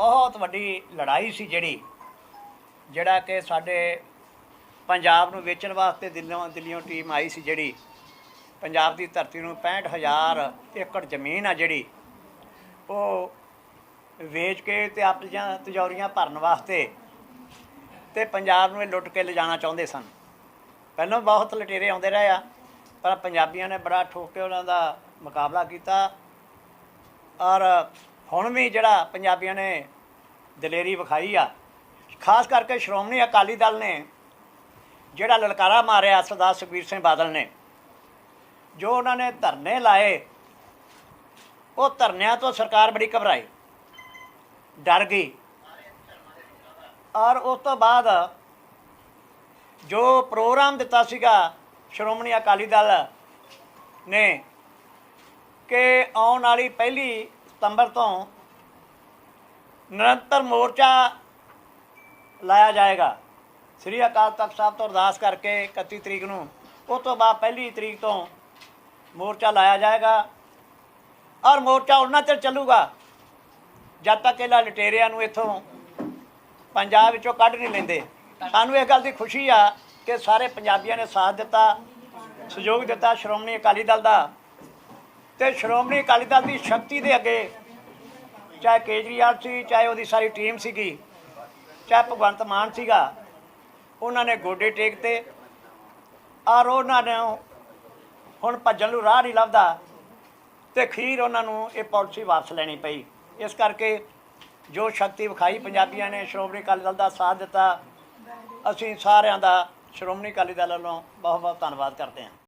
ਬਹੁਤ ਵੱਡੀ ਲੜਾਈ ਸੀ ਜਿਹੜੀ, ਜਿਹੜਾ ਕਿ ਸਾਡੇ ਪੰਜਾਬ ਨੂੰ ਵੇਚਣ ਵਾਸਤੇ ਦਿੱਲੀੋਂ ਦਿੱਲੀੋਂ ਟੀਮ ਆਈ ਸੀ ਜਿਹੜੀ, ਪੰਜਾਬ ਦੀ ਧਰਤੀ ਨੂੰ 65000 ਏਕੜ ਜ਼ਮੀਨ ਆ ਜਿਹੜੀ, ਉਹ ਵੇਚ ਕੇ ਤੇ ਆਪਣੀਆਂ ਤਿਜੌਰੀਆਂ ਭਰਨ ਵਾਸਤੇ ਤੇ ਪੰਜਾਬ ਨੂੰ ਇਹ ਲੁੱਟ ਕੇ ਲਿਜਾਣਾ ਚਾਹੁੰਦੇ ਸਨ। ਪਹਿਲਾਂ ਬਹੁਤ ਲਟੇਰੇ ਆਉਂਦੇ ਰਹੇ ਆ, ਪਰ ਪੰਜਾਬੀਆਂ ਨੇ ਬੜਾ ਠੋਕ ਕੇ ਉਹਨਾਂ ਦਾ ਮੁਕਾਬਲਾ ਕੀਤਾ ਔਰ ਹੁਣ ਵੀ ਜਿਹੜਾ ਪੰਜਾਬੀਆਂ ਨੇ ਦਲੇਰੀ ਵਿਖਾਈ ਆ। ਖਾਸ ਕਰਕੇ ਸ਼੍ਰੋਮਣੀ ਅਕਾਲੀ ਦਲ ਨੇ, ਜਿਹੜਾ ਲਲਕਾਰਾ ਮਾਰਿਆ ਸਰਦਾਰ ਸੁਖਬੀਰ ਸਿੰਘ ਬਾਦਲ ਨੇ, ਜੋ ਉਹਨਾਂ ਨੇ ਧਰਨੇ ਲਾਏ, ਉਹ ਧਰਨਿਆਂ ਤੋਂ ਸਰਕਾਰ ਬੜੀ ਘਬਰਾਈ, ਡਰ ਗਈ। ਔਰ ਉਸ ਤੋਂ ਬਾਅਦ ਜੋ ਪ੍ਰੋਗਰਾਮ ਦਿੱਤਾ ਸੀਗਾ ਸ਼੍ਰੋਮਣੀ ਅਕਾਲੀ ਦਲ ਨੇ, ਕਿ ਆਉਣ ਵਾਲੀ ਪਹਿਲੀ ਸਤੰਬਰ ਤੋਂ ਨਿਰੰਤਰ ਮੋਰਚਾ ਲਾਇਆ ਜਾਏਗਾ। ਸ੍ਰੀ ਅਕਾਲ ਤਖਤ ਸਾਹਿਬ ਤੋਂ ਅਰਦਾਸ ਕਰਕੇ 31 ਤਰੀਕ ਨੂੰ ਉਸ ਤੋਂ ਬਾਅਦ ਪਹਿਲੀ ਤਰੀਕ ਤੋਂ ਮੋਰਚਾ ਲਾਇਆ ਜਾਏਗਾ ਔਰ ਮੋਰਚਾ ਉਹਨਾਂ ਚਿਰ ਚੱਲੂਗਾ। ਜਦ ਤੱਕ ਇਹਨਾਂ ਲਟੇਰਿਆਂ ਨੂੰ ਇੱਥੋਂ ਪੰਜਾਬ ਵਿੱਚੋਂ ਕੱਢ ਨਹੀਂ ਲੈਂਦੇ। ਸਾਨੂੰ ਇਹ ਗੱਲ ਦੀ ਖੁਸ਼ੀ ਆ ਕਿ ਸਾਰੇ ਪੰਜਾਬੀਆਂ ਨੇ ਸਾਥ ਦਿੱਤਾ, ਸਹਿਯੋਗ ਦਿੱਤਾ ਸ਼੍ਰੋਮਣੀ ਅਕਾਲੀ ਦਲ ਦਾ। ਤੇ ਸ਼੍ਰੋਮਣੀ ਅਕਾਲੀ ਦਲ ਦੀ ਸ਼ਕਤੀ ਦੇ ਅੱਗੇ ਚਾਹੇ ਕੇਜਰੀਵਾਲ ਸੀ, ਚਾਹੇ ਉਹਦੀ ਸਾਰੀ ਟੀਮ ਸੀਗੀ, ਚਾਹੇ ਭਗਵੰਤ ਮਾਨ ਸੀਗਾ, ਉਹਨਾਂ ਨੇ ਗੋਡੇ ਟੇਕਤੇ ਔਰ ਉਹਨਾਂ ਨੇ ਹੁਣ ਭੱਜਣ ਨੂੰ ਰਾਹ ਨਹੀਂ ਲੱਭਦਾ ਤੇ ਖੀਰ ਉਹਨਾਂ ਨੂੰ ਇਹ ਪਾਲਿਸੀ ਵਾਪਸ ਲੈਣੀ ਪਈ। ਇਸ ਕਰਕੇ ਜੋ ਸ਼ਕਤੀ ਵਿਖਾਈ ਪੰਜਾਬੀਆਂ ਨੇ, ਸ਼੍ਰੋਮਣੀ ਅਕਾਲੀ ਦਲ ਦਾ ਸਾਥ ਦਿੱਤਾ, ਅਸੀਂ ਸਾਰਿਆਂ ਦਾ ਸ਼੍ਰੋਮਣੀ ਅਕਾਲੀ ਦਲ ਵੱਲੋਂ ਬਹੁਤ ਬਹੁਤ ਧੰਨਵਾਦ ਕਰਦੇ ਹਾਂ।